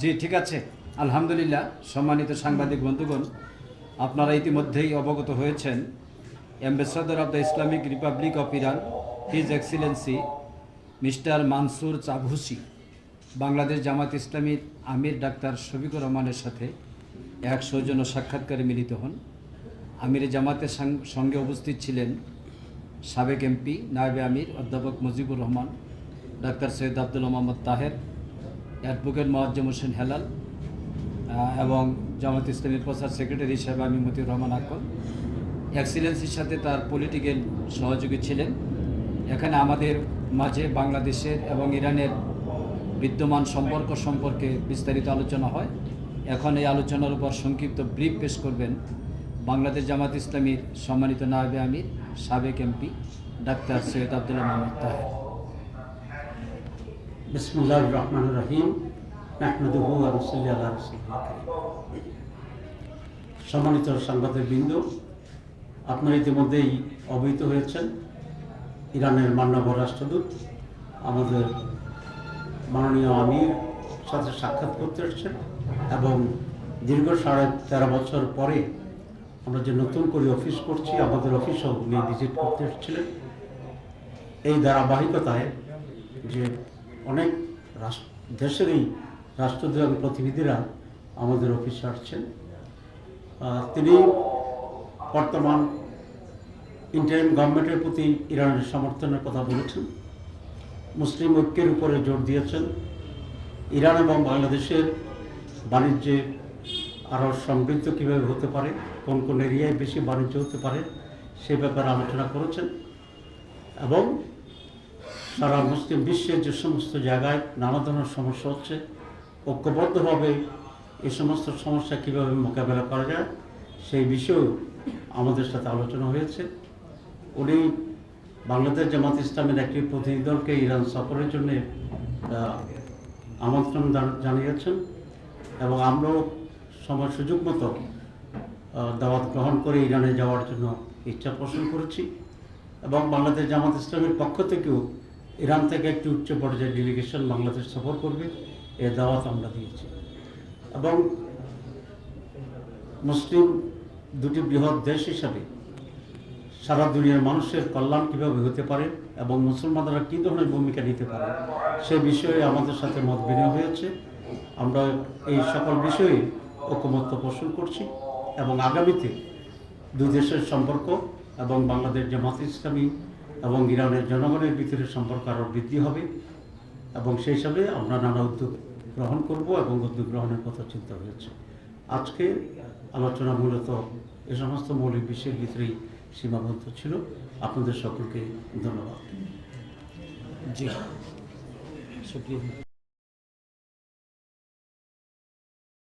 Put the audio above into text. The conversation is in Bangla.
জি, ঠিক আছে। আলহামদুলিল্লাহ, সম্মানিত সাংবাদিক বন্ধুগণ, আপনারা ইতিমধ্যেই অবগত হয়েছেন ambassador of the Islamic republic of Iran, his excellency mister Mansour Chavoshi, Bangladesh Jamaat ইসলামীর আমির ডাক্তার শফিকুর রহমানের সাথে এক সৌজন্য সাক্ষাৎকারে মিলিত হন। আমির জামাতের সঙ্গে উপস্থিত ছিলেন সাবেক এমপি, নায়েবে আমির, অধ্যাপক মুজিবুর রহমান, ডাক্তার সৈয়দ আব্দুল মোহাম্মদ তাহের অ্যাডভোকেট মোয়াজ্জম হোসেন হেলাল এবং জামাত ইসলামীর প্রচার সেক্রেটারি হিসাবে আমি মতিউর রহমান আকল এক্সিলেন্সির সাথে তার পলিটিক্যাল সহযোগী ছিলেন। এখানে আমাদের মাঝে বাংলাদেশের এবং ইরানের বিদ্যমান সম্পর্ক সম্পর্কে বিস্তারিত আলোচনা হয়। এখন এই আলোচনার উপর সংক্ষিপ্ত ব্রিফ পেশ করবেন বাংলাদেশ জামাত ইসলামীর সম্মানিত নায়েবে আমির, সাবেক এমপি ডাক্তার সৈয়দ আব্দুল্লাহ মোহাম্মদ তাহের। বিসমুল্লাহ রহমান রহিম। নাহমদুহু রসুল্লাহ সম্মানিত আপনারা ইতিমধ্যেই অবহিত হয়েছেন ইরানের মান্যবর রাষ্ট্রদূত, আমাদের মাননীয় আমির সাথে সাক্ষাৎ করতে এসেছেন এবং দীর্ঘ সাড়ে তেরো বছর পরে আমরা যে নতুন করে অফিস করছি, আমাদের অফিসও উনি ভিজিট করতে এসেছিলেন। এই ধারাবাহিকতায় যে অনেক দেশেরই রাষ্ট্রদূত প্রতিনিধিরা আমাদের অফিসে আসছেন। তিনি বর্তমান ইন্টারিম গভর্নমেন্টের প্রতি ইরানের সমর্থনের কথা বলেছেন। মুসলিম ঐক্যের উপরে জোর দিয়েছেন। ইরান এবং বাংলাদেশের বাণিজ্যে আরও সমৃদ্ধ কীভাবে হতে পারে, কোন কোন এরিয়ায় বেশি বাণিজ্য হতে পারে, সে ব্যাপারে আলোচনা করেছেন। এবং সারা মুসলিম বিশ্বের যে সমস্ত জায়গায় নানা ধরনের সমস্যা হচ্ছে, ঐক্যবদ্ধভাবে এই সমস্ত সমস্যা কীভাবে মোকাবেলা করা যায়, সেই বিষয়েও আমাদের সাথে আলোচনা হয়েছে। উনি বাংলাদেশ জামাত ইসলামের একটি প্রতিনিধি দলকে ইরান সফরের জন্য আমন্ত্রণ জান- জানিয়েছেন এবং আমরাও সময় সুযোগ মতো দাওয়াত গ্রহণ করে ইরানে যাওয়ার জন্য ইচ্ছা পোষণ করেছি এবং বাংলাদেশ জামাত ইসলামের পক্ষ থেকেও ইরান থেকে একটি উচ্চ পর্যায়ের ডেলিগেশন বাংলাদেশ সফর করবে। এ দাওয়াত আমরা দিয়েছি। এবং মুসলিম দুটি বৃহৎ দেশ হিসাবে সারা দুনিয়ার মানুষের কল্যাণ কীভাবে হতে পারে এবং মুসলমানরা কী ধরনের ভূমিকা নিতে পারে, সে বিষয়ে আমাদের সাথে মত বিনিময় হয়েছে। আমরা এই সকল বিষয়ে ঐকমত্য পোষণ করছি এবং আগামীতে দুই দেশের সম্পর্ক এবং বাংলাদেশ জামাত ইসলামী এবং ইরানের জনগণের ভিতরে সম্পর্ক আরও বৃদ্ধি হবে এবং সেই হিসাবে আমরা নানা উদ্যোগ গ্রহণ করব এবং উদ্যোগ গ্রহণের কথা চিন্তা হয়েছে। আজকে আলোচনা মূলত এ সমস্ত মৌলিক বিশ্বের ভিতরেই সীমাবদ্ধ ছিল। আপনাদের সকলকে ধন্যবাদ। জি।